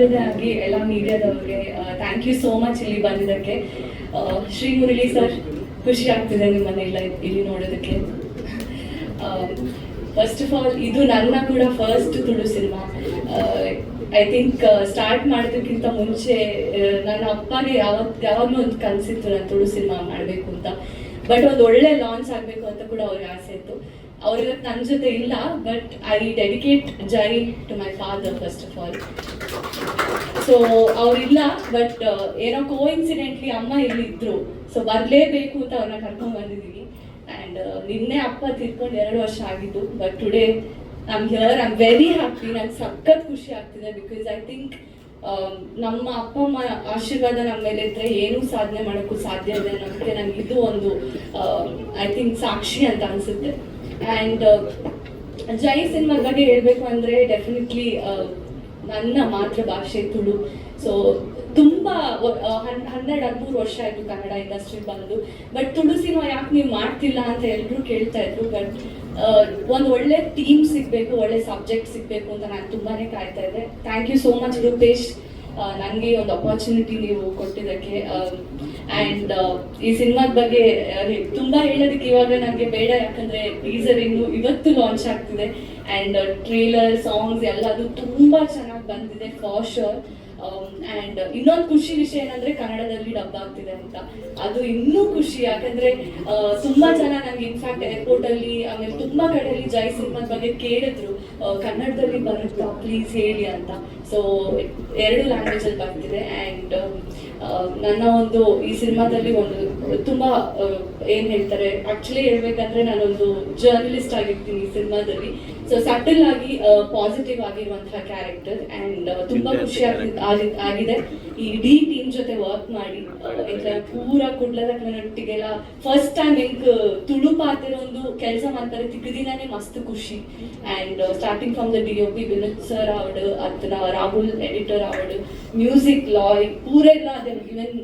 ಮೊದಲನೇದಾಗಿ ಎಲ್ಲ ಮೀಡಿಯಾದವ್ರಿಗೆ ಥ್ಯಾಂಕ್ ಯು ಸೋ ಮಚ್ ಇಲ್ಲಿ ಬಂದಿದ್ದಕ್ಕೆ. ಶ್ರೀ ಮುರಳಿ ಸರ್ ಖುಷಿ ಆಗ್ತಿದೆ ನಿಮ್ಮನ್ನ ಇಲ್ಲ ನೋಡೋದಕ್ಕೆ. ಫಸ್ಟ್ ಆಫ್ ಆಲ್ ಇದು ನನ್ನ ಕೂಡ first Tulu cinema I think start ಮಾಡೋದಕ್ಕಿಂತ ಮುಂಚೆ ನನ್ನ ಅಪ್ಪಗೆ ಯಾವತ್, ಯಾವಾಗಲೂ ಒಂದು ಕನಸಿತ್ತು, ನಾನು ತುಳು ಸಿನಿಮಾ ಮಾಡಬೇಕು ಅಂತ. ಬಟ್ ಒಂದು ಒಳ್ಳೆ ಲಾಂಚ್ ಆಗಬೇಕು ಅಂತ ಕೂಡ ಅವ್ರಿಗೆ ಆಸೆ ಇತ್ತು. ಅವ್ರು ಇವತ್ತು ನನ್ನ ಜೊತೆ ಇಲ್ಲ but I dedicate Jai to my father first of all so ಅವರಿಲ್ಲ but ಏನೋ ಕೋ ಇನ್ಸಿಡೆಂಟ್ಲಿ ಅಮ್ಮ ಇಲ್ಲಿ ಇದ್ರು ಸೊ ಬರಲೇಬೇಕು ಅಂತ ಅವ್ರನ್ನ ಕರ್ಕೊಂಡ್ ಬಂದಿದ್ದೀವಿ ಆ್ಯಂಡ್ ನಿನ್ನೆ ಅಪ್ಪ ತಿರ್ಕೊಂಡು ಎರಡು ವರ್ಷ ಆಗಿದ್ದು but today I'm here I'm very happy ನಂಗೆ ಸಖತ್ ಖುಷಿ ಆಗ್ತಿದೆ ಬಿಕಾಸ್ ಐ ಥಿಂಕ್ ನಮ್ಮ ಅಪ್ಪ, ಅಮ್ಮ ಆಶೀರ್ವಾದ ನಮ್ಮ ಮೇಲೆ ಇದ್ರೆ ಏನೂ ಸಾಧನೆ ಮಾಡೋಕ್ಕೂ ಸಾಧ್ಯ ಇದೆ ಅನ್ನೋದಕ್ಕೆ ನನಗೆ ಇದು ಒಂದು ಐ ಥಿಂಕ್ ಸಾಕ್ಷಿ ಅಂತ ಅನ್ಸುತ್ತೆ. ಆ್ಯಂಡ್ ಜೈ ಸಿನಿಮಾದ ಬಗ್ಗೆ ಹೇಳಬೇಕು ಅಂದರೆ ಡೆಫಿನೆಟ್ಲಿ ನನ್ನ ಮಾತೃಭಾಷೆ ತುಳು. ಸೊ ತುಂಬ ಹನ್ನೆರಡು ಹದಿಮೂರು ವರ್ಷ ಆಯಿತು ಕನ್ನಡ ಇಂಡಸ್ಟ್ರಿ ಬಂದು. ಬಟ್ ತುಳು ಸಿನಿಮಾ ಯಾಕೆ ನೀವು ಮಾಡ್ತಿಲ್ಲ ಅಂತ ಎಲ್ಲರೂ ಕೇಳ್ತಾ ಇದ್ರು. ಬಟ್ ಒಂದು ಒಳ್ಳೆ ಟೀಮ್ ಸಿಗಬೇಕು, ಒಳ್ಳೆ ಸಬ್ಜೆಕ್ಟ್ ಸಿಗಬೇಕು ಅಂತ ನಾನು ತುಂಬಾ ಕಾಯ್ತಾ ಇದ್ದೆ. Thank you so much Rupesh ನನಗೆ ಒಂದು ಅಪಾರ್ಚುನಿಟಿ ನೀವು ಕೊಟ್ಟಿದ್ದಕ್ಕೆ. ಆ್ಯಂಡ್ ಈ ಸಿನಿಮಾದ ಬಗ್ಗೆ ತುಂಬಾ ಹೇಳೋದಕ್ಕೆ ಇವಾಗ ನನಗೆ ಬೇಡ, ಯಾಕಂದ್ರೆ ಟೀಸರ್ ಇನ್ನು ಇವತ್ತು ಲಾಂಚ್ ಆಗ್ತಿದೆ. ಆ್ಯಂಡ್ ಟ್ರೇಲರ್ ಸಾಂಗ್ಸ್ ಎಲ್ಲದು ತುಂಬಾ ಚೆನ್ನಾಗಿ ಬಂದಿದೆ ಫಾರ್ ಶೋರ್ ಆ್ಯಂಡ್ ಇನ್ನೊಂದು ಖುಷಿ ವಿಷಯ ಏನಂದ್ರೆ ಕನ್ನಡದಲ್ಲಿ ಡಬ್ ಆಗ್ತಿದೆ ಅಂತ. ಅದು ಇನ್ನೂ ಖುಷಿ, ಯಾಕಂದ್ರೆ ತುಂಬ ಜನ ನಂಗೆ ಇನ್ಫ್ಯಾಕ್ಟ್ ಏರ್ಪೋರ್ಟ್ ಅಲ್ಲಿ, ಆಮೇಲೆ ತುಂಬಾ ಕಡೆಯಲ್ಲಿ ಜೈ ಸಿನಿಮಾದ ಬಗ್ಗೆ ಕೇಳಿದ್ರು. ಕನ್ನಡದಲ್ಲಿ ಬರುತ್ತಾ ಪ್ಲೀಸ್ ಹೇಳಿ ಅಂತ. ಸೊ ಎರಡು ಲ್ಯಾಂಗ್ವೇಜಲ್ಲಿ ಬರ್ತಿದೆ. ಆ್ಯಂಡ್ ನನ್ನ ಒಂದು ಈ ಸಿನಿಮಾದಲ್ಲಿ ಒಂದು ತುಂಬಾ ಏನು ಹೇಳ್ತಾರೆ ಆಕ್ಚುಲಿ ಹೇಳ್ಬೇಕಂದ್ರೆ ನಾನೊಂದು ಜರ್ನಲಿಸ್ಟ್ ಆಗಿರ್ತೀನಿ ಈ ಸಿನಿಮಾದಲ್ಲಿ. ಸೊ ಸಟಲ್ ಆಗಿ ಪಾಸಿಟಿವ್ ಆಗಿರುವಂತಹ ಕ್ಯಾರೆಕ್ಟರ್ ಅಂಡ್ ತುಂಬಾ ಖುಷಿ ಆಗಿ- ಆಗಿ- ಆಗಿದೆ. ಈ ಇಡೀ ಜೊತೆ ವರ್ಕ್ ಮಾಡಿ ಪೂರ ಕುಡ್ಲದ ಕನ್ನಡೊಟ್ಟಿಗೆಲ್ಲ ಫಸ್ಟ್ ಟೈಮ್ ಹೆಂಗ್ ತುಳು ಪಾತ್ರ ಒಂದು ಕೆಲಸ ಮಾಡ್ತಾರೆ ತಿಕ್ಕದಿನೇ ಮಸ್ತ್ ಖುಷಿ. And starting from the D O P Vinod sir ಅವಡು ಅತ್ರ ರಾಹುಲ್ ಎಡಿಟರ್ ಅವಡು ಮ್ಯೂಸಿಕ್ ಲಾಯ್ ಪೂರೆಲ್ಲ ಅದೇ even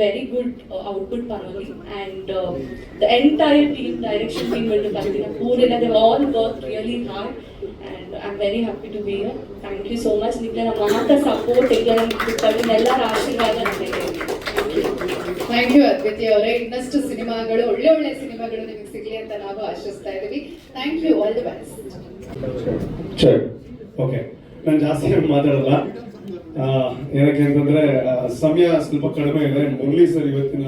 very good output ಪನೋಲಿ and the entire team direction team ಬಂದು ಬರ್ತೀನಿ ಪೂರೆಲ್ಲ all work really hard I am very happy to be here thank you so much ನಿಮಗೆ ನಮ್ಮ ಮಾತ್ರ support ಎಲ್ಲ ಎಲ್ಲರ ಆಶೀರ್ವಾದ ನನಗೆ ಥ್ಯಾಂಕ್ ಯು ಅದ್ವಿತಿ ಅವರೇ. ಇನ್ನಷ್ಟು ಸಿನಿಮಾಗಳು ಒಳ್ಳೆ ಒಳ್ಳೆ ಸಿನಿಮಾಗಳು ನಿಮಗೆ ಸಿಗ್ಲಿ ಅಂತ ನಾವು ಆಶಿಸ್ತಾ ಇದ್ದೀವಿ. Thank you all the best ಸರಿ ಓಕೆ ನಾನು ಜಾಸ್ತಿ ಮಾತಾಡಲ್ಲ. ಏನಕ್ಕೆ ಅಂತಂದ್ರೆ ಸಮಯ ಸ್ವಲ್ಪ ಕಡಿಮೆ ಇದೆ. ಮುರಳಿ ಸರ್ ಇವತ್ತಿನ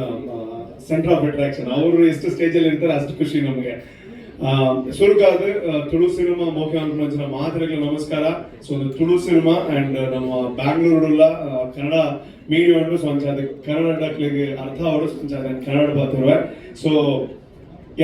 ಸೆಂಟರ್ ಆಫ್ ಅಟ್ರಾಕ್ಷನ್ ಅವರು ಎಷ್ಟು ಸ್ಟೇಜಲ್ಲಿ ಇರ್ತಾರೆ ಅಷ್ಟು ಖುಷಿ ನಮಗೆ. ಸುರುಗಾದ ತುಳು ಸಿನಿಮಾ ಮೋಕೆ ಅನುರಂಜನ ಮಾತರಿಗೆ ನಮಸ್ಕಾರ. ಸೊ ಒಂದು ತುಳು ಸಿನಿಮಾ ಅಂಡ್ ನಮ್ಮ ಬ್ಯಾಂಗ್ಳೂರುಲ್ಲ ಕನ್ನಡ ಮೀಡಿಯಂ ಸೊ ಅಂಚಾದ ಕನ್ನಡಕ್ಕೆ ಅರ್ಥ ಅವರು ಕನ್ನಡ ಬರ್ತಿರುವೆ ಸೊ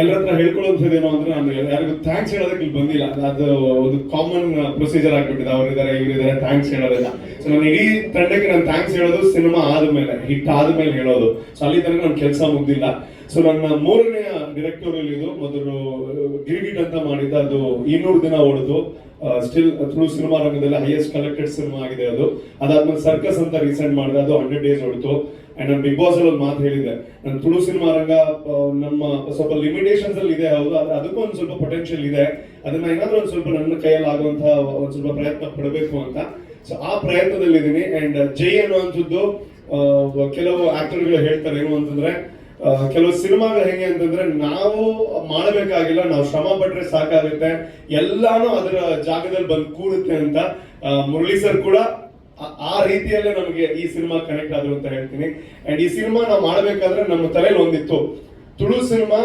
ಎಲ್ಲರ ಹತ್ರ ಹೇಳ್ಕೊಳ್ಳೋದೇನೋ ಅಂದ್ರೆ ನಾನು ಯಾರಿಗೂ ಥ್ಯಾಂಕ್ಸ್ ಹೇಳೋದಕ್ಕೆ ಇಲ್ಲಿ ಬಂದಿಲ್ಲ. ಅದು ಒಂದು ಕಾಮನ್ ಪ್ರೊಸೀಜರ್ ಆಗ್ಬಿಟ್ಟಿದೆ. ಅವರಿದ್ದಾರೆ ಇವರಿದ್ದಾರೆ ಥ್ಯಾಂಕ್ಸ್ ಹೇಳೋದಿಲ್ಲ. ಸೊ ನಾನು ಇಡೀ ತಂಡಕ್ಕೆ ನಾನು ಥ್ಯಾಂಕ್ಸ್ ಹೇಳೋದು ಸಿನಿಮಾ ಆದ್ಮೇಲೆ ಹಿಟ್ ಆದ್ಮೇಲೆ ಹೇಳೋದು. ಸೊ ಅಲ್ಲಿ ತನಕ ನನ್ನ ಕೆಲಸ ಮುಗ್ದಿಲ್ಲ. ಸೊ ನನ್ನ ಮೂರನೆಯ ಡೈರೆಕ್ಟೋರಿಯಲ್ ಇದು ಮೊದಲು ಗಿರಿಗಿಟ್ ಅಂತ ಮಾಡಿದ್ದ ಅದು ಇನ್ನೂರು ದಿನ ಓಡಿದು. ಸ್ಟಿಲ್ ಥ್ರೂ ಸಿನಿಮಾ ರಂಗದಲ್ಲಿ ಹೈಯೆಸ್ಟ್ ಕಲೆಕ್ಟೆಡ್ ಸಿನಿಮಾ ಆಗಿದೆ ಅದು. ಅದಾದ್ಮೇಲೆ ಸರ್ಕಸ್ ಅಂತ ರೀಸೆಂಟ್ ಮಾಡಿದೆ, ಅದು ಹಂಡ್ರೆಡ್ ಡೇಸ್ ಹೊಡಿತು ಅಂಡ್ ನಾನು ಬಿಗ್ ಬಾಸ್ ಅಲ್ಲಿ ಒಂದು ಮಾತು ಹೇಳಿದೆ ನನ್ನ ತುಳು ಸಿನಿಮಾ ರಂಗ ನಮ್ಮ ಸ್ವಲ್ಪ ಲಿಮಿಟೇಷನ್ಸ್ ಅಲ್ಲಿ ಇದೆ, ಹೌದು. ಆದ್ರೆ ಅದಕ್ಕೂ ಒಂದು ಸ್ವಲ್ಪ ಪೊಟೆನ್ಶಿಯಲ್ ಇದೆ. ಅದನ್ನ ಏನಾದ್ರೂ ಒಂದು ಸ್ವಲ್ಪ ನನ್ನ ಕೈಯಲ್ಲಿ ಆಗುವಂತ ಒಂದು ಸ್ವಲ್ಪ ಪ್ರಯತ್ನ ಪಡಬೇಕು ಅಂತ. ಸೊ ಆ ಪ್ರಯತ್ನದಲ್ಲಿ ಇದೀನಿ ಅಂಡ್ ಜೈ ಅನ್ನುವಂಥದ್ದು ಕೆಲವು ಆಕ್ಟರ್ಗಳು ಹೇಳ್ತಾರೆ ಏನು ಅಂತಂದ್ರೆ ಕೆಲವು ಸಿನಿಮಾಗಳು ಹೆಂಗೆ ಅಂತಂದ್ರೆ, ನಾವು ಮಾಡಬೇಕಾಗಿಲ್ಲ, ನಾವು ಶ್ರಮ ಪಟ್ರೆ ಸಾಕಾಗುತ್ತೆ. ಎಲ್ಲಾನು ಅದರ ಜಾಗದಲ್ಲಿ ಬಂದು ಕೂಡುತ್ತೆ ಅಂತ ಮುರಳಿ ಸರ್ ಕೂಡ ಆ- ರೀತಿಯಲ್ಲೇ ನಮಗೆ ಈ ಸಿನಿಮಾ ಕನೆಕ್ಟ್ ಆದ್ರು ಅಂತ ಹೇಳ್ತೀನಿ. ಅಂಡ್ ಈ ಸಿನಿಮಾ ನಾವು ಮಾಡಬೇಕಾದ್ರೆ ನಮ್ಮ ತಲೆಯಲ್ಲಿ ಒಂದಿತ್ತು. ತುಳು ಸಿನಿಮಾ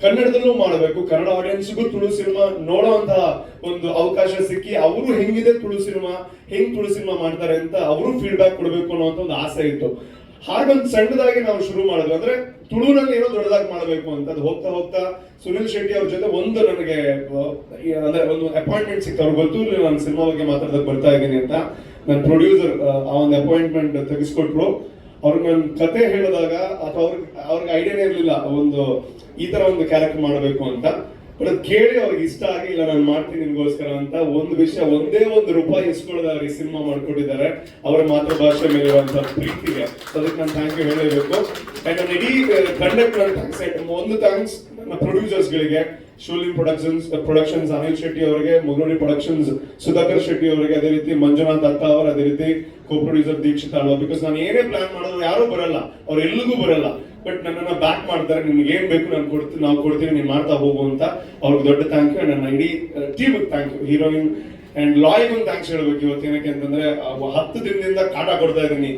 ಕನ್ನಡದಲ್ಲೂ ಮಾಡಬೇಕು. ಕನ್ನಡ ಆಡಿಯನ್ಸ್ಗೂ ತುಳು ಸಿನಿಮಾ ನೋಡುವಂತಹ ಒಂದು ಅವಕಾಶ ಸಿಕ್ಕಿ ಅವರು ಹೆಂಗಿದೆ ತುಳು ಸಿನಿಮಾ, ಹೆಂಗ್ ತುಳು ಸಿನಿಮಾ ಮಾಡ್ತಾರೆ ಅಂತ ಅವರು ಫೀಡ್ಬ್ಯಾಕ್ ಕೊಡಬೇಕು ಅಂತ ಒಂದು ಆಸೆ ಇತ್ತು. ಹಾಗೊಂದು ಸಣ್ಣದಾಗಿ ನಾವು ಶುರು ಮಾಡೋದು ಅಂದ್ರೆ ತುಳುನಲ್ಲಿ ಏನೋ ದೊಡ್ಡದಾಗಿ ಮಾಡಬೇಕು ಅಂತ ಅದು ಹೋಗ್ತಾ ಹೋಗ್ತಾ ಸುನಿಲ್ ಶೆಟ್ಟಿ ಅವ್ರ ಜೊತೆ ಒಂದು ನನಗೆ ಅಂದ್ರೆ ಒಂದು ಅಪಾಯಿಂಟ್ಮೆಂಟ್ ಸಿಕ್ತು. ಅವ್ರಿಗೆ ಗೊತ್ತು ನಾನು ಸಿನಿಮಾ ಬಗ್ಗೆ ಮಾತಾಡೋದಕ್ಕೆ ಬರ್ತಾ ಇದ್ದೀನಿ ಅಂತ. ನನ್ನ ಪ್ರೊಡ್ಯೂಸರ್ ಆ ಒಂದು ಅಪಾಯಿಂಟ್ಮೆಂಟ್ ತೆಗೆಸ್ಕೊಟ್ರು. ಅವ್ರಿಗೆ ನನ್ನ ಕತೆ ಹೇಳಿದಾಗ ಅಥವಾ ಅವ್ರಿಗೆ ಅವ್ರಿಗೆ ಐಡಿಯಾನೇ ಇರಲಿಲ್ಲ ಒಂದು ಈ ತರ ಒಂದು ಕ್ಯಾರೆಕ್ಟರ್ ಮಾಡಬೇಕು ಅಂತ. ಬಟ್ ಅದು ಕೇಳಿ ಅವ್ರಿಗೆ ಇಷ್ಟ ಆಗಿ, ಇಲ್ಲ ನಾನು ಮಾಡ್ತೀನಿ ನಿಮ್ಗೋಸ್ಕರ ಅಂತ ಒಂದು ವಿಷಯ, ಒಂದೇ ಒಂದು ರೂಪಾಯಿ ಇಸ್ಕೊಳ್ಳೋದು ಅವ್ರಿಗೆ ಸಿನಿಮಾ ಮಾಡ್ಕೊಟ್ಟಿದ್ದಾರೆ. ಅವರ ಮಾತೃಭಾಷೆ ಮೇಲೆ ಇರುವಂತಹ ಪ್ರೀತಿಗೆ ಅದಕ್ಕೆ ನಾನು ಥ್ಯಾಂಕ್ ಯು ಹೇಳಬೇಕು. ಅಂಡ್ ನಾನು ಇಡೀ ತಂಡಕ್ಕೆ ನಾನು ಥ್ಯಾಂಕ್ಸ್ ಒಂದು ಥ್ಯಾಂಕ್ಸ್ ನನ್ನ producers Shoolin productions productions Anil Shetty ಅವರಿಗೆ ಮುಗುಳಿ ಪ್ರೊಡಕ್ಷನ್ಸ್ ಸುಧಾಕರ್ ಶೆಟ್ಟಿ ಅವರಿಗೆ ಅದೇ ರೀತಿ, ಮಂಜುನಾಥ್ ದತ್ತ ಅವರು ಅದೇ ರೀತಿ ಕೋ ಪ್ರೊಡ್ಯೂಸರ್ ದೀಕ್ಷಿತ್ ಅಲ್ವಾ? ಬಿಕಾಸ್ ನಾನು ಏನೇ ಪ್ಲಾನ್ ಮಾಡಿದ್ರು ಯಾರು ಬರಲ್ಲ, ಅವ್ರು ಎಲ್ಲಿಗೂ ಬರಲ್ಲ. ಬಟ್ ನನ್ನನ್ನ ಬ್ಯಾಕ್ ಮಾಡ್ತಾರೆ ನಿಮ್ಗೆ ಏನ್ ಬೇಕು ನಾನು ಕೊಡ್ತೀನಿ ನಾವು ಕೊಡ್ತೀನಿ ನೀವು ಮಾಡ್ತಾ ಹೋಗು ಅಂತ ಅವ್ರಿಗೆ ದೊಡ್ಡ ಥ್ಯಾಂಕ್ ಯು ನನ್ನ ಇಡೀ team thank you heroine and ಲಾಯಿಗೂ thanks ಹೇಳ್ಬೇಕು ಇವತ್ತು. ಏನಕ್ಕೆ ಅಂತಂದ್ರೆ ಹತ್ತು ದಿನದಿಂದ ಕಾಟ ಕೊಡ್ತಾ ಇದ್ದೀನಿ.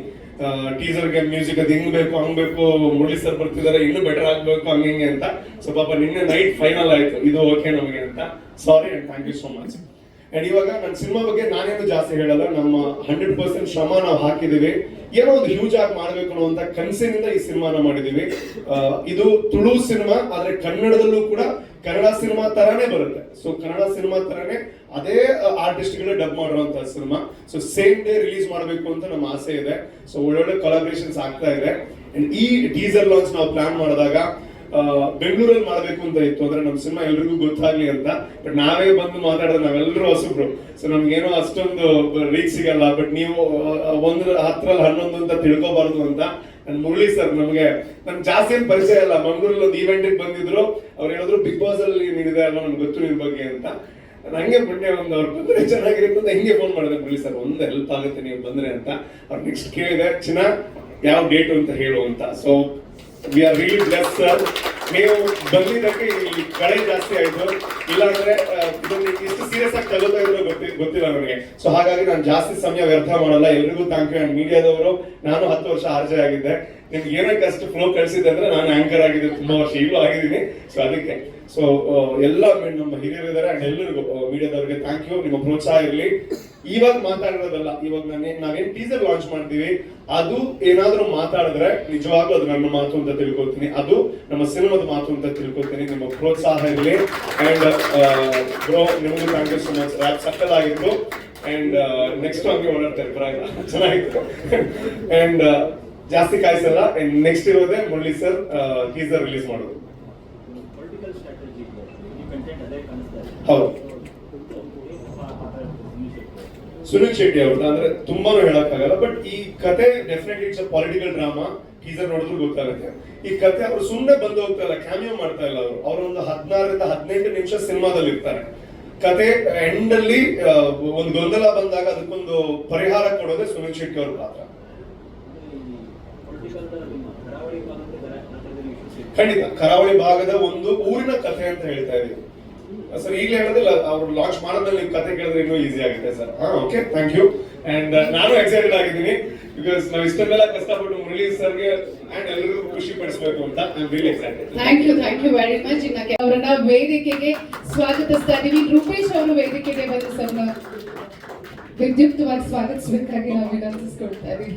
ಟೀಸರ್ಗೆ ಮ್ಯೂಸಿಕ್ ಅದು ಹಿಂಗ್ ಬೇಕು, ಹಂಗ್ ಬೇಕು, ಮುರಳಿ ಸರ್ ಬರ್ತಿದ್ದಾರೆ ಇನ್ನೂ ಬೆಟರ್ ಆಗ್ಬೇಕು, ಹಂಗೆ ಹಿಂಗೆ ಅಂತ. ಸೊ ಪಾಪ ನಿನ್ನೆ ನೈಟ್ ಫೈನಲ್ ಆಯ್ತು. ಇದು ಓಕೆ ನಮಗೆ ಅಂತ. Sorry and thank you so much and ಇವಾಗ ನನ್ನ ಸಿನಿಮಾ ಬಗ್ಗೆ ನಾನೇನು ಜಾಸ್ತಿ ಹೇಳಲ್ಲ. ನಮ್ಮ ಹಂಡ್ರೆಡ್ ಪರ್ಸೆಂಟ್ ಶ್ರಮ ನಾವು ಹಾಕಿದೀವಿ. ಏನೋ ಒಂದು ಹ್ಯೂಜ್ ಆಗಿ ಮಾಡ್ಬೇಕು ಅನ್ನುವಂತ ಕನಸಿನಿಂದ ಈ ಸಿನಿಮಾನ ಮಾಡಿದೀವಿ. ಇದು ತುಳು ಸಿನಿಮಾ ಆದ್ರೆ ಕನ್ನಡದಲ್ಲೂ ಕೂಡ ಕನ್ನಡ ಸಿನಿಮಾ ತರಾನೇ ಬರುತ್ತೆ. ಸೊ ಕನ್ನಡ ಸಿನಿಮಾ ತರಾನೇ ಅದೇ ಆರ್ಟಿಸ್ಟ್ಗಳು ಡಬ್ ಮಾಡಿರುವಂತಹ cinema. So same day release ಮಾಡಬೇಕು ಅಂತ ನಮ್ಮ ಆಸೆ ಇದೆ. ಸೊ ಒಳ್ಳೊಳ್ಳೆ ಕೊಲಾಬ್ರೇಷನ್ಸ್ ಆಗ್ತಾ ಇದೆ. ಈ ಟೀಸರ್ ಲಾಂಚ್ ನಾವು ಪ್ಲಾನ್ ಮಾಡಿದಾಗ ಬೆಂಗಳೂರಲ್ಲಿ ಮಾಡಬೇಕು ಅಂತ ಇತ್ತು. ಅಂದ್ರೆ ನಮ್ಮ ಸಿನಿಮಾ ಎಲ್ರಿಗೂ ಗೊತ್ತಾಗ್ಲಿ ಅಂತ. ಬಟ್ ನಾವೇ ಬಂದು ಮಾತಾಡಿದ್ರೆ ನಾವೆಲ್ಲರೂ ಹೊಸಬ್ರು. ಸೊ ನಮ್ಗೇನೋ ಅಷ್ಟೊಂದು ರೀಚ್ ಸಿಗಲ್ಲ. ಬಟ್ ನೀವು ಒಂದು ಹತ್ತರಲ್ಲಿ ಹನ್ನೊಂದು ಅಂತ ತಿಳ್ಕೊಬಾರ್ದು ಅಂತ ನನ್ ಮುರಳಿ ಸರ್, ನಮಗೆ ನಮ್ ಜಾಸ್ತಿ ಏನ್ ಪರಿಚಯ ಇಲ್ಲ. ಮಂಗಳೂರಲ್ಲಿ ಒಂದು ಈವೆಂಟ್ ಬಂದಿದ್ರು. ಅವ್ರು ಹೇಳಿದ್ರು ಬಿಗ್ ಬಾಸ್ ಅಲ್ಲಿ ನೀಡಿದೆ ಅಲ್ಲ ನನ್ಗೆ ಗೊತ್ತು ನಿನ್ ಬಗ್ಗೆ ಅಂತ. ನಂಗೆ ಬಿಟ್ಟೆ ಒಂದು ಅವ್ರು ಬಂದ್ರೆ ಚೆನ್ನಾಗಿರುತ್ತೆ ಅಂತ ಹಿಂಗೆ ಫೋನ್ ಮಾಡಿದೆ. ಮುರಳಿ ಸರ್, ಒಂದು ಹೆಲ್ಪ್ ಆಗುತ್ತೆ, ನೀವು ಬಂದ್ರೆ ಅಂತ. ಅವ್ರು ನೆಕ್ಸ್ಟ್ ಕೇಳಿದೆ, ಚಿನ್ನ, ಯಾವ ಡೇಟ್ ಅಂತ ಹೇಳು ಅಂತ. So we are really bless sir ನೀವು ಬಂದಿದ್ದಕ್ಕೆ ಇಲ್ಲಿ ಕಳೆ ಜಾಸ್ತಿ ಆಯ್ತು. ಇಲ್ಲಾಂದ್ರೆ ಎಷ್ಟು ಸೀರಿಯಸ್ ಆಗಿ ತಗೋತಾ ಇದ್ರು ಗೊತ್ತಿ, ಗೊತ್ತಿಲ್ಲ ನನಗೆ ಸೊ ಹಾಗಾಗಿ ನಾನು ಜಾಸ್ತಿ ಸಮಯ ವ್ಯರ್ಥ ಮಾಡಲ್ಲ. ಎಲ್ರಿಗೂ ಥ್ಯಾಂಕ್ ಯು ಮೀಡಿಯಾದವರು ನಾನು ಹತ್ತು ವರ್ಷ ಆರ್ಜೆ ಆಗಿದ್ದೆ. ನಿಮ್ಗೆ ಏನಕ್ಕೆ ಅಷ್ಟು ಫ್ಲೋ ಕಳಿಸಿದೆ ಅಂದ್ರೆ ನಾನು ಆಂಕರ್ ಆಗಿದ್ದೆ. ತುಂಬಾ ವರ್ಷ ಈಗಲೂ ಆಗಿದ್ದೀನಿ. ಸೊ ಅದಕ್ಕೆ. ಸೊ ಎಲ್ಲ ನಮ್ಮ ಹಿರಿಯರು ಇದ್ದಾರೆ ಅಂಡ್ ಎಲ್ಲರಿಗೂ ಮೀಡಿಯಾದವರಿಗೆ ಥ್ಯಾಂಕ್ ಯು ನಿಮ್ಮ ಪ್ರೋತ್ಸಾಹ ಇರಲಿ. ಇವಾಗ ಮಾತಾಡಿರೋದಲ್ಲ ಇವಾಗ ನಾನು ನಾವೇನ್ ಟೀಸರ್ ಲಾಂಚ್ ಮಾಡ್ತೀವಿ ಅದು ಏನಾದ್ರೂ ಮಾತಾಡಿದ್ರೆ ನಿಜವಾಗ್ಲೂ ಅದು ನನ್ನ ಮಾತು ಅಂತ ತಿಳ್ಕೊತೀನಿ ಅದು ನಮ್ಮ ಸಿನಿಮಾದ ಮಾತು ಅಂತ ತಿಳ್ಕೊತೀನಿ ನಿಮ್ಮ ಪ್ರೋತ್ಸಾಹ ಇರಲಿ. ಅಂಡ್ ಬ್ರೋ ನಿಮಗೂ thank you so much rap ಸಕ್ಕದಾಗಿತ್ತು and next ಹಂಗೆ ಓಡಾಡ್ತಾರೆ ಪರವಾಗಿಲ್ಲ. ಚೆನ್ನಾಗಿತ್ತು. ಅಂಡ್ ಜಾಸ್ತಿ ಕಾಯಿಸಲ್ಲ. ಅಂಡ್ ನೆಕ್ಸ್ಟ್ ಇರೋದೇ ಮುರಳಿ ಸರ್ ಟೀಸರ್ ರಿಲೀಸ್ ಮಾಡೋದು. ಹೌದು. ಸುನಿಲ್ ಶೆಟ್ಟಿ ಅವ್ರದ್ದು, ಅಂದ್ರೆ ತುಂಬಾನು ಹೇಳಕ್ಕಾಗಲ್ಲ ಬಟ್ ಈ ಕತೆ definitely it's a political drama teaser ನೋಡಿದ್ರು ಗೊತ್ತಾಗುತ್ತೆ. ಈ ಕತೆ ಅವರು ಸುಮ್ಮನೆ ಬಂದು ಹೋಗ್ತಾ ಇಲ್ಲ ಕ್ಯಾಮಿಯೋ ಮಾಡ್ತಾ ಇಲ್ಲ ಅವರು. ಅವರು ಒಂದು ಹದಿನಾರರಿಂದ ಹದಿನೆಂಟು ನಿಮಿಷ ಸಿನಿಮಾದಲ್ಲಿ ಇರ್ತಾರೆ. ಕತೆ ಎಂಡ್ ಅಲ್ಲಿ ಒಂದು ಗೊಂದಲ ಬಂದಾಗ ಅದಕ್ಕೊಂದು ಪರಿಹಾರ ಕೊಡೋದೇ ಸುನಿಲ್ ಶೆಟ್ಟಿ ಅವ್ರ ಪಾತ್ರ. ಖಂಡಿತ, ಕರಾವಳಿ ಭಾಗದ ಒಂದು ಊರಿನ ಕಥೆ ಅಂತ ಹೇಳ್ತಾ ಇದೀವಿ ಸರ್ ಈಗಲೇ ಹೇಳೋದಿಲ್ಲ ಅವ್ರು ಲಾಂಚ್ ಮಾಡೋದ್ರಲ್ಲಿ ನೀವು ಕತೆ ಕೇಳಿದ್ರೆ ಇನ್ನೂ ಈಸಿ ಆಗುತ್ತೆ ಸರ್. ಹಾ ಓಕೆ ಥ್ಯಾಂಕ್ ಯು ಅಂಡ್ ನಾನು ಎಕ್ಸೈಟೆಡ್ ಆಗಿದ್ದೀನಿ ಬಿಕಾಸ್ ನಾವು ಇಷ್ಟೆಲ್ಲ ಕಷ್ಟಪಟ್ಟು ಮುರಳಿ ಸರ್ಗೆ ಅಂಡ್ ಎಲ್ಲರಿಗೂ ಖುಷಿ ಪಡಿಸ್ಬೇಕು ಅಂತ I am really excited thank you thank you very much ಇನ್ನ ಕೆ- ಅವರನ್ನ ವೇದಿಕೆಗೆ ಸ್ವಾಗತಿಸ್ತಾ ಇದೀವಿ ರೂಪೇಶ್ ಅವರು ವೇದಿಕೆಗೆ ಬಂದು ಸರ್ ವಿದ್ಯುಕ್ತವಾಗಿ ಸ್ವಾಗತಿಸಬೇಕಾಗಿ ನಾವು ವಿನಂತಿಸ್ಕೊಳ್ತಾ ಇದೀವಿ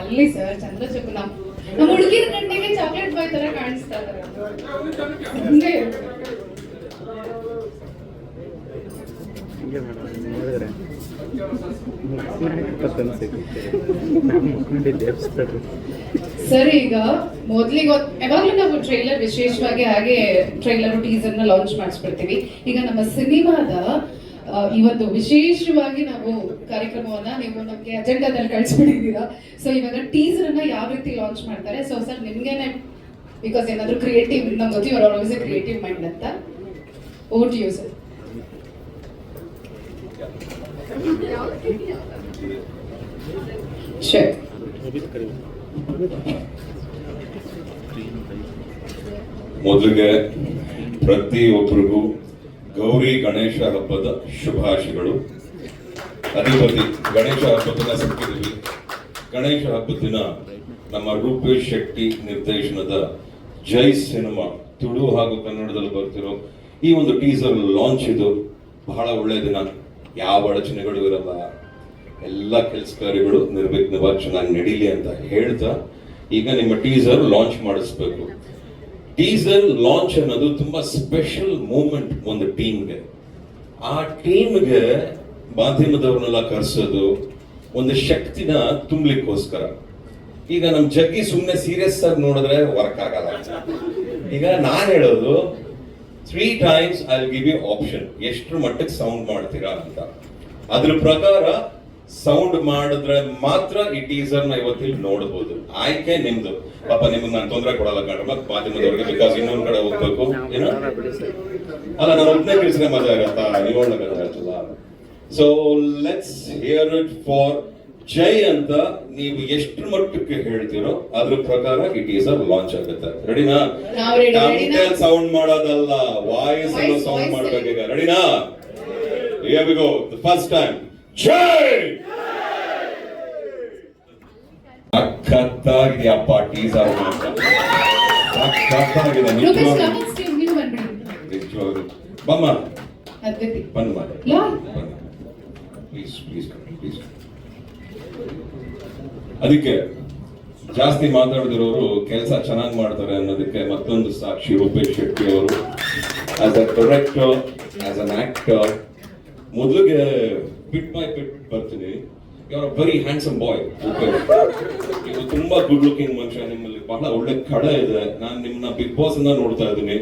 ಅಲ್ಲಿ ಸರ್ ಚಂದ್ರಚಕುಲ ನಮ್ ನಮ್ಮ ಹುಡುಗಿರ ಕಣ್ಣಿಗೆ ಚಾಕ್ಲೇಟ್ ಬಾಯ್ ತರ ಕಾಣಿಸ್ತಾ ಹಂಗೆ ನೋಡಿದ್ರೆ. ಸರ್ ಈಗ ಮೊದ್ಲಿಗೆ ಯಾವಾಗ್ಲೂ ನಾವು ಟ್ರೈಲರ್ ವಿಶೇಷವಾಗಿ ಹಾಗೆ ಟ್ರೈಲರ್ ಟೀಸರ್ನ ಲಾಂಚ್ ಮಾಡಿಸ್ಬಿಡ್ತೀವಿ. ಈಗ ನಮ್ಮ ಸಿನಿಮಾದ ಒಂದು ವಿಶೇಷವಾಗಿ ನಾವು ಕಾರ್ಯಕ್ರಮವನ್ನ ನೀವು ನಮಗೆ ಅಜೆಂಡಾದಲ್ಲಿ ಕಳಿಸ್ಬಿಟ್ಟಿದ್ದೀರಾ. ಸೊ ಇವಾಗ ಟೀಸರ್ ಅನ್ನ ಯಾವ ರೀತಿ ಲಾಂಚ್ ಮಾಡ್ತಾರೆ? ಸೊ ಸರ್ ನಿಮ್ಗೇನೆ ಬಿಕಾಸ್ ಏನಾದ್ರು ಕ್ರಿಯೇಟಿವ್ ನಮ್ಗೆ ಗೊತ್ತಿ ಅವ್ರ ಆಲ್ವೇಸ್ ಕ್ರಿಯೇಟಿವ್ ಮೈಂಡ್ ಅಂತ. ಓಟ್ ಯು ಸರ್ ಶೋರ್ ಮೊದಲಿಗೆ ಪ್ರತಿಯೊಬ್ಬರಿಗೂ ಗೌರಿ ಗಣೇಶ ಹಬ್ಬದ ಶುಭಾಶಯಗಳು. ಅಧಿಪತಿ ಗಣೇಶ ಹಬ್ಬದ ಸಿಕ್ಕಿದ್ವಿ ಗಣೇಶ ಹಬ್ಬದ ದಿನ ನಮ್ಮ ರೂಪೇಶ್ ಶೆಟ್ಟಿ ನಿರ್ದೇಶನದ ಜೈ ಸಿನಿಮಾ ತುಳು ಹಾಗೂ ಕನ್ನಡದಲ್ಲಿ ಬರ್ತಿರೋ ಈ ಒಂದು ಟೀಸರ್ ಲಾಂಚ್ ಇದು. ಬಹಳ ಒಳ್ಳೆಯ ದಿನ. ಯಾವ ಅಡಚಣೆಗಳು ಇರಲ್ಲ ಎಲ್ಲ ಕೆಲಸ ಕಾರ್ಯಗಳು ನಿರ್ವಿಘ್ನವಾಗಿ ಚೆನ್ನಾಗಿ ನಡೀಲಿ ಅಂತ ಹೇಳ್ತಾ ಈಗ ನಿಮ್ಮ ಟೀಸರ್ ಲಾಂಚ್ ಮಾಡಿಸ್ಬೇಕು. ಟೀಸರ್ ಲಾಂಚ್ ಅನ್ನೋದು ತುಂಬಾ ಸ್ಪೆಷಲ್ ಮೂಮೆಂಟ್ ಒಂದು ಟೀಮ್ಗೆ. ಆ ಟೀಮ್ಗೆ ಮಾಧ್ಯಮದವ್ರನ್ನೆಲ್ಲ ಕರೆಸೋದು ಒಂದು ಶಕ್ತಿನ ತುಂಬಲಿಕ್ಕೋಸ್ಕರ. ಈಗ ನಮ್ಮ ಜಗ್ಗಿ ಸುಮ್ಮನೆ ಸೀರಿಯಸ್ ಆಗಿ ನೋಡಿದ್ರೆ ವರ್ಕ್ ಆಗಲ್ಲ. ಈಗ ನಾನು ಹೇಳೋದು three times I give you option ಎಷ್ಟು ಮಟ್ಟಕ್ಕೆ ಸೌಂಡ್ ಮಾಡ್ತೀರಾ ಅಂತ. ಅದ್ರ ಪ್ರಕಾರ ಸೌಂಡ್ ಮಾಡಿದ್ರೆ ಮಾತ್ರ ಈ ಟೀಸರ್ನ ಇವತ್ತಿಲ್ಲಿ ನೋಡಬಹುದು ಆಯ್ಕೆ ನಿಮ್ದು. ಪಾಪ ನಿಮ್ಗೆ ನಾನು ತೊಂದರೆ ಕೊಡಲ್ಲ ಕಣ ಮತ್ತೆ ಮಾಧ್ಯಮದವ್ರಿಗೆ ಬಿಕಾಸ್ ಇನ್ನೊಂದ್ ಕಡೆ ಹೋಗ್ಬೇಕು. ಏನು? ಅಲ್ಲ ನಾನು ಒಬ್ಬನೇ ಕೆಲಸ ಮಜಾ ಇರತ್ತಾ ನೀವು ಒಳ್ಳೆಲ್ಲ so let's hear it for Jai ಅಂತ ನೀವು ಎಷ್ಟು ಮಟ್ಟಕ್ಕೆ ಹೇಳ್ತೀರೋ ಅದ್ರ ಪ್ರಕಾರ ಈ ಟೀಸರ್ ಲಾಂಚ್ ಆಗುತ್ತೆ. ರೆಡಿನಾ ಸೌಂಡ್ ಮಾಡೋದಲ್ಲ. ವಾಯ್ಸ್ ಅನ್ನು ಸೌಂಡ್. ಮಾಡ್ಬೇಕೀಗ. ರೆಡಿನಾ ಫಸ್ಟ್ ಟೈಮ್ ಜೈ ಸಖತ್ತಾಗಿದೆಯಪ್ಪ ಟೀಸರ್ ಮಾತ್ರ ಸಖತ್ತಾಗಿದೆ ನಿಜವಾಗ್ಲೂ. ಬಮ್ಮ. ಬನ್ನಿ ಮಾಡಿ ಪ್ಲೀಸ್ ಪ್ಲೀಸ್ ಪ್ಲೀಸ್ ಅದಕ್ಕೆ ಜಾಸ್ತಿ ಮಾತಾಡಿದಿರೋರು ಕೆಲಸ ಚೆನ್ನಾಗಿ ಮಾಡ್ತಾರೆ ಅನ್ನೋದಕ್ಕೆ ಮತ್ತೊಂದು ಸಾಕ್ಷಿ ರೂಪೇಶ್ ಶೆಟ್ಟಿ ಅವರು. As a director as an actor ಮೊದಲಿಗೆ ಪಿಟ್ ಬೈ ಪಿಟ್ ಬರ್ತೀನಿ. ಯು ವೆರಿ ಹ್ಯಾಂಡ್ಸಮ್ ಬಾಯ್ ಇದು ತುಂಬಾ ಗುಡ್ ಲುಕಿಂಗ್ ಮನುಷ್ಯ, ನಿಮ್ಮಲ್ಲಿ ಬಹಳ ಒಳ್ಳೆ ಕಡ ಇದೆ. ನಾನು ನಿಮ್ಮನ್ನ ಬಿಗ್ ಬಾಸ್ ಇಂದ ನೋಡ್ತಾ ಇದ್ದೀನಿ.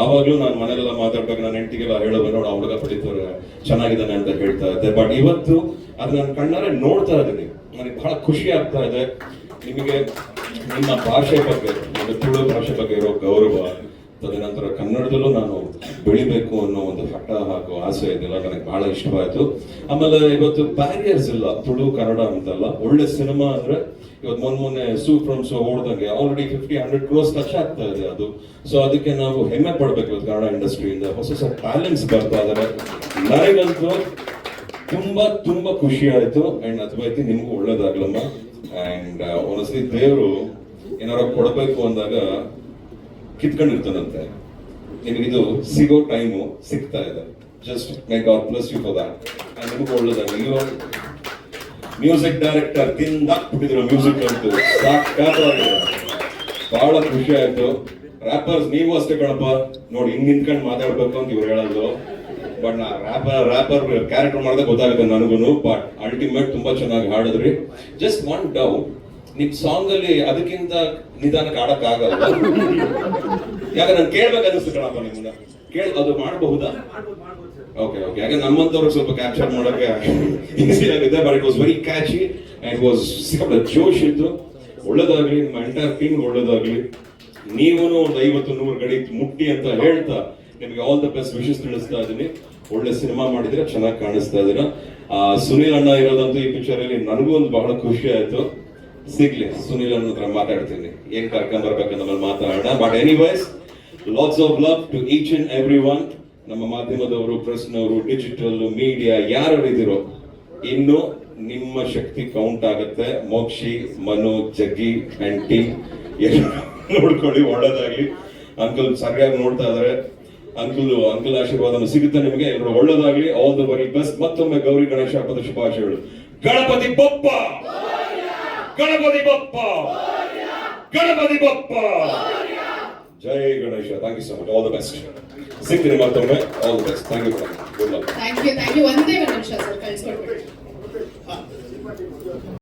ಆವಾಗಲೂ ನಾನು ಮನೆಯಲ್ಲೆಲ್ಲ ಮಾತಾಡ್ಬೇಕು ನನ್ನ ಹೆಂಡತಿಗೆಲ್ಲ ಹೇಳೋದು, ನೋಡು ಹುಡುಗ ಪಡಿತಾರೆ ಚೆನ್ನಾಗಿದ್ದಾನೆ ಅಂತ ಹೇಳ್ತಾ ಇದ್ದೆ. ಬಟ್ ಇವತ್ತು ಅದು ನನ್ನ ಕಣ್ಣಾರೆ ನೋಡ್ತಾ ಇದ್ದೀನಿ. ನನಗೆ ಬಹಳ ಖುಷಿ ಆಗ್ತಾ ಇದೆ. ನಿಮಗೆ ನಿಮ್ಮ ಭಾಷೆ ಬಗ್ಗೆ, ನಿಮ್ಮ ತುಳು ಭಾಷೆ ಬಗ್ಗೆ ಇರೋ ಗೌರವ ತದನಂತರ ಕನ್ನಡದಲ್ಲೂ ನಾನು ಬೆಳಿಬೇಕು ಅನ್ನೋ ಒಂದು ಹಠ ಹಾಗೂ ಆಸೆ ಇದೆಲ್ಲ ನನಗೆ ಬಹಳ ಇಷ್ಟವಾಯ್ತು. ಆಮೇಲೆ ಇವತ್ತು ಬ್ಯಾರಿಯರ್ಸ್ ಇಲ್ಲ, ತುಳು ಕನ್ನಡ ಅಂತಲ್ಲ, ಒಳ್ಳೆ ಸಿನಿಮಾ ಅಂದ್ರೆ ಇವತ್ತು ಮೊನ್ನೆ ಮೊನ್ನೆ Su from So ಓಡ್ದಂಗೆ already fifty hundred crores touch ಆಗ್ತಾ ಇದೆ ಅದು. ಸೊ ಅದಕ್ಕೆ ನಾವು ಹೆಮ್ಮೆ ಪಡ್ಬೇಕು ಇವತ್ತು ಕನ್ನಡ ಇಂಡಸ್ಟ್ರಿಯಿಂದ ಹೊಸ ಹೊಸ ಟ್ಯಾಲೆಂಟ್ಸ್ ಬರ್ತಾ ಇದಾರೆ ನನಗಂತೂ ತುಂಬಾ ತುಂಬಾ ಖುಷಿ ಆಯ್ತು. ಅಂಡ್ ಅದ್ವೈತಿ ನಿಮಗೂ ಒಳ್ಳೇದಾಗ್ಲಮ್ಮ. ಅಂಡ್ ಒನಸ್ಲಿ ದೇವರು ಏನಾರ ಕೊಡಬೇಕು ಅಂದಾಗ ಕಿತ್ಕೊಂಡಿರ್ತಾನಂತೆ. ನಿಮಗಿದು ಸಿಗೋ ಟೈಮು ಸಿಗ್ತಾ ಇದೆ. Just my god bless you for that ನಿಮಗೂ ಒಳ್ಳೇದಾಗಲಿ. ಇವಾಗ ಮ್ಯೂಸಿಕ್ ಡೈರೆಕ್ಟರ್ ತಿಂದಾಕ್ಬಿಟ್ಟಿದ್ರು ಮ್ಯೂಸಿಕ್ ಅಂತೂ. ಸಾಕಾಗಿದೆ. ಬಹಳ ಖುಷಿ ಆಯ್ತು. ರ್ಯಾಪರ್ಸ್ ನೀವು ಅಷ್ಟೇ ಕಣಪ್ಪ. ನೋಡಿ, ಹಿಂಗ್ ನಿಂತ್ಕೊಂಡು ಮಾತಾಡ್ಬೇಕು ಅಂತ ಇವ್ರು ಹೇಳೋದು. ಬಟ್ ನಾ ರ್ಯಾಪರ್ ರ್ಯಾಪರ್ ಕ್ಯಾರೆಕ್ಟರ್ ಮಾಡಿದಾಗ ಗೊತ್ತಾಗುತ್ತೆ ನನಗೂ ಬಟ್ ಅಲ್ಟಿಮೇಟ್ ತುಂಬಾ ಚೆನ್ನಾಗಿ ಹಾಡಿದ್ರಿ. ಜಸ್ಟ್ ಒನ್ ಡೌಟ್ ನಿಮ್ ಸಾಂಗ್ ಅಲ್ಲಿ ಅದಕ್ಕಿಂತ ನಿಧಾನಕ್ಕೆ ಆಡಕ್ ಆಗಲ್ಲ ಯಾಕೆ ನಾನು ಕೇಳ್ಬೇಕು ಅನಿಸ್ತು ಕಣಪ್ಪ ನಿಮ್ಮನ್ನ. ಕೇಳ ಅದು ಮಾಡಬಹುದಾ? ಓಕೆ ಓಕೆ ಯಾಕಂದ್ರೆ ನಮ್ಮಂತವ್ರಿಗೆ ಸ್ವಲ್ಪ ಕ್ಯಾಪ್ಚರ್ ಮಾಡೋಕೆ ಈಸಿ ಆಗಿದೆ but it was very catchy it was ಸಿಕ್ಕಪ್ಪ ಜೋಶ್ ಇತ್ತು ಒಳ್ಳೇದಾಗ್ಲಿ, ನಿಮ್ಮ ಎಂಟೈರ್ ಟೀಮ್ ಒಳ್ಳೇದಾಗ್ಲಿ. ನೀವು ಒಂದು ಐವತ್ತು ನೂರು ಗಡಿ ಮುಟ್ಟಿ ಅಂತ ಹೇಳ್ತಾ ನಿಮಗೆ ಆಲ್ ದ ಬೆಸ್ಟ್ ವಿಶಸ್ ತಿಳಿಸ್ತಾ ಇದ್ದೀನಿ. ಒಳ್ಳೆ ಸಿನಿಮಾ ಮಾಡಿದ್ರೆ ಚೆನ್ನಾಗಿ ಕಾಣಿಸ್ತಾ ಇದ್ದೀರಾ. ಸುನಿಲ್ ಅಣ್ಣ ಇರೋದಂತೂ ಈ ಪಿಕ್ಚರ್ ಅಲ್ಲಿ ನನಗೂ ಒಂದು ಬಹಳ ಖುಷಿ ಆಯ್ತು. ಸಿಗ್ಲಿ ಸುನಿಲ್ ಅಣ್ಣ ಮಾತಾಡ್ತೀನಿ. ಏನ್ ಕರ್ಕೊಂಡ್ ಬರ್ಬೇಕಂತ ಮೇಲೆ ಮಾತಾಡೋಣ. But anyways lots of love to each and every one ನಮ್ಮ ಮಾಧ್ಯಮದವರು ಪ್ರೆಸ್ನವರು ಡಿಜಿಟಲ್ ಮೀಡಿಯಾ ಯಾರು ಇದಿರೋ ಇನ್ನು ನಿಮ್ಮ ಶಕ್ತಿ ಕೌಂಟ್ ಆಗುತ್ತೆ. ಮೋಕ್ಷಿ, ಮನು, ಜಗ್ಗಿ ಅಂಡ್ ಟೀಮ್ ನೋಡ್ಕೊಳ್ಳಿ, ಒಳ್ಳೇದಾಗ್ಲಿ. ಅಂಕಲ್ ಸರಿಯಾಗಿ ನೋಡ್ತಾ ಇದಾರೆ. ಅಂಕಲ್ ಅಂಕಲ್ ಆಶೀರ್ವಾದ ಸಿಗುತ್ತೆ ನಿಮಗೆ. ಎಲ್ಲರೂ ಒಳ್ಳೇದಾಗ್ಲಿ. ಆಲ್ ದ ವೆರಿ ಬೆಸ್ಟ್ ಮತ್ತೊಮ್ಮೆ ಗೌರಿ ಗಣೇಶ ಹಬ್ಬದ ಶುಭಾಶಯಗಳು. ಗಣಪತಿ ಬಪ್ಪ! ಗಣಪತಿ ಬಪ್ಪ ಗಣಪತಿ ಬಪ್ಪ ಜೈ Ganesha thank you so much all the best ಸಿಗ್ತೀನಿ ಮತ್ತೊಮ್ಮೆ all the best thank you good luck thank you thank you ಒಂದೇ ಒಂದು ನಿಮಿಷ ಸರ್ ಕಳಿಸ್ಕೊಡ್ಬಿಡಿ